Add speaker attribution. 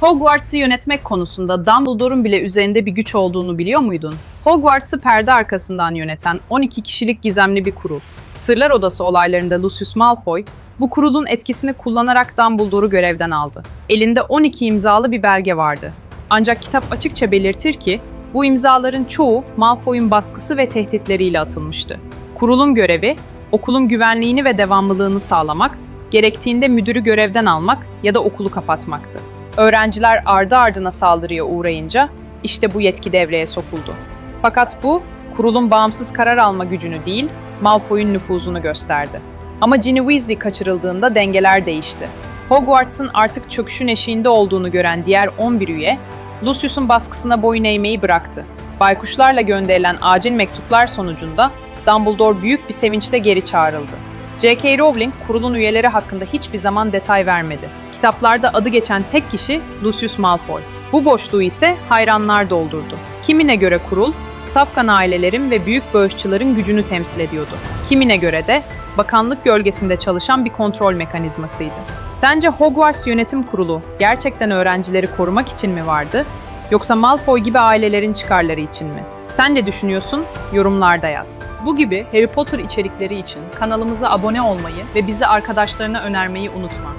Speaker 1: Hogwarts'ı yönetmek konusunda Dumbledore'un bile üzerinde bir güç olduğunu biliyor muydun? Hogwarts'ı perde arkasından yöneten 12 kişilik gizemli bir kurul. Sırlar Odası olaylarında Lucius Malfoy, bu kurulun etkisini kullanarak Dumbledore'u görevden aldı. Elinde 12 imzalı bir belge vardı. Ancak kitap açıkça belirtir ki, bu imzaların çoğu Malfoy'un baskısı ve tehditleriyle atılmıştı. Kurulun görevi, okulun güvenliğini ve devamlılığını sağlamak, gerektiğinde müdürü görevden almak ya da okulu kapatmaktı. Öğrenciler ardı ardına saldırıya uğrayınca işte bu yetki devreye sokuldu. Fakat bu, kurulun bağımsız karar alma gücünü değil, Malfoy'un nüfuzunu gösterdi. Ama Ginny Weasley kaçırıldığında dengeler değişti. Hogwarts'ın artık çöküşün eşiğinde olduğunu gören diğer 11 üye, Lucius'un baskısına boyun eğmeyi bıraktı. Baykuşlarla gönderilen acil mektuplar sonucunda Dumbledore büyük bir sevinçle geri çağrıldı. J.K. Rowling kurulun üyeleri hakkında hiçbir zaman detay vermedi. Kitaplarda adı geçen tek kişi Lucius Malfoy. Bu boşluğu ise hayranlar doldurdu. Kimine göre kurul, safkan ailelerin ve büyük bağışçıların gücünü temsil ediyordu. Kimine göre de bakanlık gölgesinde çalışan bir kontrol mekanizmasıydı. Sence Hogwarts Yönetim Kurulu gerçekten öğrencileri korumak için mi vardı? Yoksa Malfoy gibi ailelerin çıkarları için mi? Sen ne düşünüyorsun? Yorumlarda yaz. Bu gibi Harry Potter içerikleri için kanalımıza abone olmayı ve bizi arkadaşlarına önermeyi unutma.